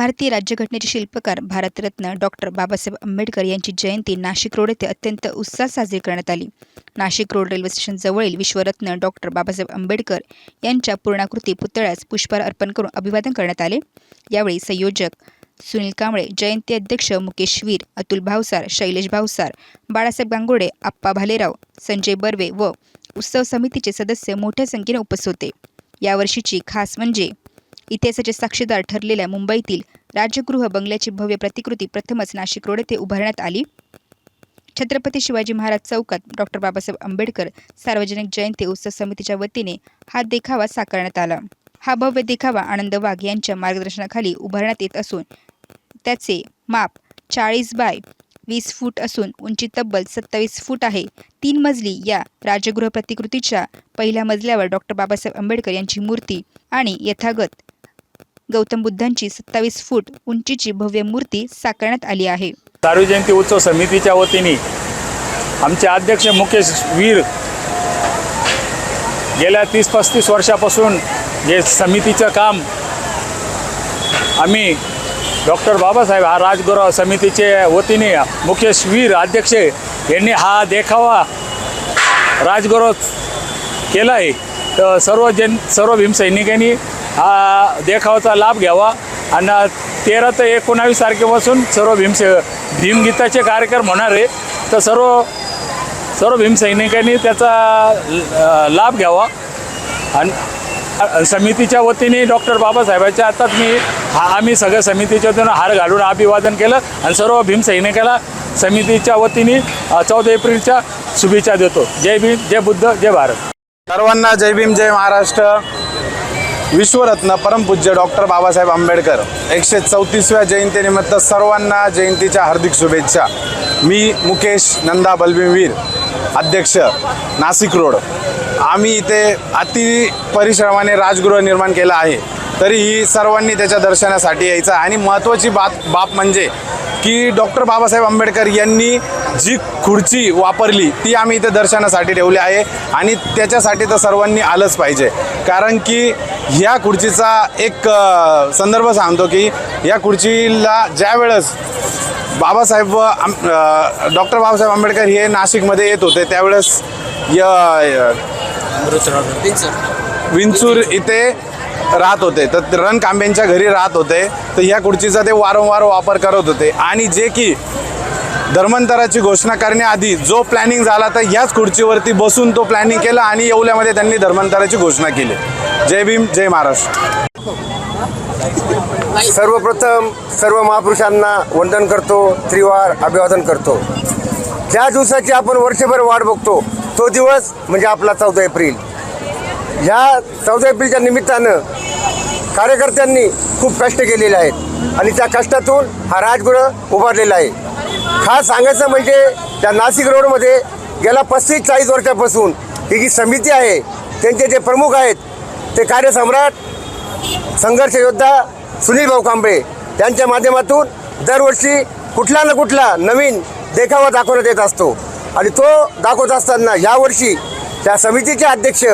भारतीय राज्यघटनेचे शिल्पकार भारतरत्न डॉक्टर बाबासाहेब आंबेडकर यांची जयंती नाशिक रोड येथे अत्यंत उत्साहात साजरी करण्यात आली. नाशिक रोड रेल्वे स्टेशनजवळील विश्वरत्न डॉक्टर बाबासाहेब आंबेडकर यांच्या पूर्णाकृती पुतळ्यास पुष्पहार अर्पण करून अभिवादन करण्यात आले. यावेळी संयोजक सुनील कांबळे जयंती अध्यक्ष मुकेश वीर अतुल भावसार शैलेश भावसार बाळासाहेब गांगुर्डे आप्पा भालेराव संजय बर्वे व उत्सव समितीचे सदस्य मोठ्या संख्येने उपस्थित होते. यावर्षीची खास म्हणजे इतिहासाचे साक्षीदार ठरलेल्या मुंबईतील राजगृह बंगल्याची भव्य प्रतिकृती प्रथमच नाशिक रोड येथे उभारण्यात आली. छत्रपती शिवाजी महाराज चौकात डॉक्टर बाबासाहेब आंबेडकर सार्वजनिक जयंती उत्सव समितीच्या वतीने हा देखावा साकारण्यात आला. हा भव्य देखावा आनंद वाघ यांच्या मार्गदर्शनाखाली उभारण्यात येत असून त्याचे माप चाळीस बाय वीस फूट असून उंची तब्बल सत्तावीस फूट आहे. तीन मजली या राजगृह प्रतिकृतीच्या पहिल्या मजल्यावर डॉक्टर बाबासाहेब आंबेडकर यांची मूर्ती आणि यथागत गौतम बुद्धांची सत्तावीस फूट उंचीची भव्य मूर्ती साकारण्यात आली आहे. दारू जयंती उत्सव समितीच्या वतीने आमचे अध्यक्ष मुकेश वीर गेल्या तीस पस्तीस वर्षापासून जे समितीचं काम आम्ही डॉक्टर बाबासाहेब हा राजगुरू समितीचे वतीने मुकेश वीर अध्यक्ष यांनी हा देखावा राजगुरू केला आहे. तर सर्व जन सर्व भीमसैनिकांनी हा देखावाचा लाभ घ्यावा. आणि तेरा ते एकोणावीस तारखेपासून सर्व भीमसे भीमगीताचे कार्यक्रम होणार आहे. तर सर्व सर्व भीमसैनिकांनी त्याचा लाभ घ्यावा. आणि समितीच्या वतीने डॉक्टर बाबासाहेबांच्या हातात मी हा आम्ही सगळ्या समितीच्या वतीनं हार घालून अभिवादन केलं आणि सर्व भीमसैनिकाला समितीच्या वतीने चौदा एप्रिलच्या शुभेच्छा देतो. जय भीम जय बुद्ध जय भारत. सर्वांना जय भीम जय महाराष्ट्र. विश्वरत्न परमपूज्य डॉक्टर बाबासाहेब आंबेडकर एकशे चौतीसव्या जयंतीनिमित्त सर्वांना जयंतीच्या हार्दिक शुभेच्छा. मी मुकेश नंदा बलबीवीर अध्यक्ष नाशिक रोड. आम्ही इथे अति परिश्रमाने राजगृह निर्माण केलं आहे. तरीही सर्वांनी त्याच्या दर्शनासाठी यायचं आणि महत्त्वाची बात बाब म्हणजे की डॉक्टर बाबासाहेब आंबेडकर यांनी जी खुर्ची वापरली ती आम्ही इथे दर्शनासाठी ठेवली आहे आणि त्याच्यासाठी तर सर्वांनी आलंच पाहिजे. कारण की ह्या खुर्चीचा एक संदर्भ सांगतो की या खुर्चीला ज्या वेळेस बाबासाहेब आम डॉक्टर बाबासाहेब आंबेडकर हे नाशिकमध्ये येत होते त्यावेळेस य विंचूर इथे राहत होते. तर रणकांबेंच्या घरी राहत होते. तर ह्या खुर्चीचा ते वारंवार वापर करत होते. आणि जे की धर्मांतराची घोषणा करण्याआधी जो प्लॅनिंग झाला तर ह्याच खुर्चीवरती बसून तो प्लॅनिंग केला आणि येवल्यामध्ये त्यांनी धर्मांतराची घोषणा केली. जय भीम जय महाराष्ट्र. सर्वप्रथम सर्व महापुरुषांना वंदन करतो त्रिवार अभिवादन करतो. ज्या दिवसाची आपण वर्षभर वाट बघतो तो दिवस म्हणजे आपला चौदा एप्रिल. ह्या चौदा एप्रिलच्या निमित्तानं कार्यकर्त्यांनी खूप कष्ट केलेले आहेत आणि त्या कष्टातून हा राजगृह उभारलेला आहे. खास सांगायचं म्हणजे त्या नाशिक रोडमध्ये गेल्या पस्तीस चाळीस वर्षापासून ही जी समिती आहे त्यांचे जे प्रमुख आहेत ते कार्यसम्राट संघर्ष योद्धा सुनील भाऊ कांबळे त्यांच्या माध्यमातून दरवर्षी कुठला ना कुठला नवीन देखावा दाखवण्यात येत असतो. आणि तो दाखवत असताना यावर्षी त्या समितीचे अध्यक्ष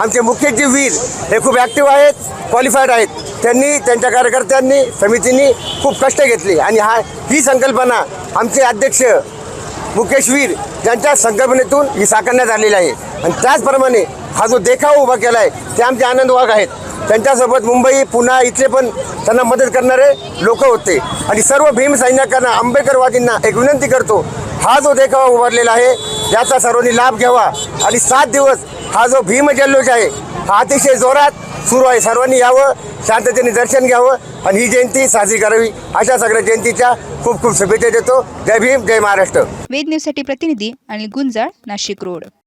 आमचे मुख्यजी वीर हे खूप ॲक्टिव्ह आहेत क्वालिफाईड आहेत. त्यांनी त्यांच्या कार्यकर्त्यांनी समितीने खूप कष्ट घेतले. आणि हा ही संकल्पना आमचे अध्यक्ष मुकेश वीर यांच्या संकल्पनेतून ही साकारण्यात आलेली आहे. आणि त्याचप्रमाणे हा जो देखावा उभा केला आहे ते आमचे आनंद वाघ आहेत. त्यांच्यासोबत मुंबई पुणे इथले पण त्यांना मदत करणारे लोक होते. आणि सर्व भीम सैनिकांना आंबेडकरवादींना एक विनंती करतो हा जो देखावा उभारलेला आहे याचा सर्वांनी लाभ घ्यावा. आणि सात दिवस हा जो भीम जल्लोष आहे हा अतिशय जोरात सुरू आहे. सर्वांनी यावं शांततेने दर्शन घ्यावं आणि ही जयंती साजरी करावी. अशा सगळ्या जयंतीच्या खूप खूप शुभेच्छा देतो. जय भीम जय महाराष्ट्र. वेद न्यूजसाठी प्रतिनिधी अनिल गुंजाळ नाशिक रोड.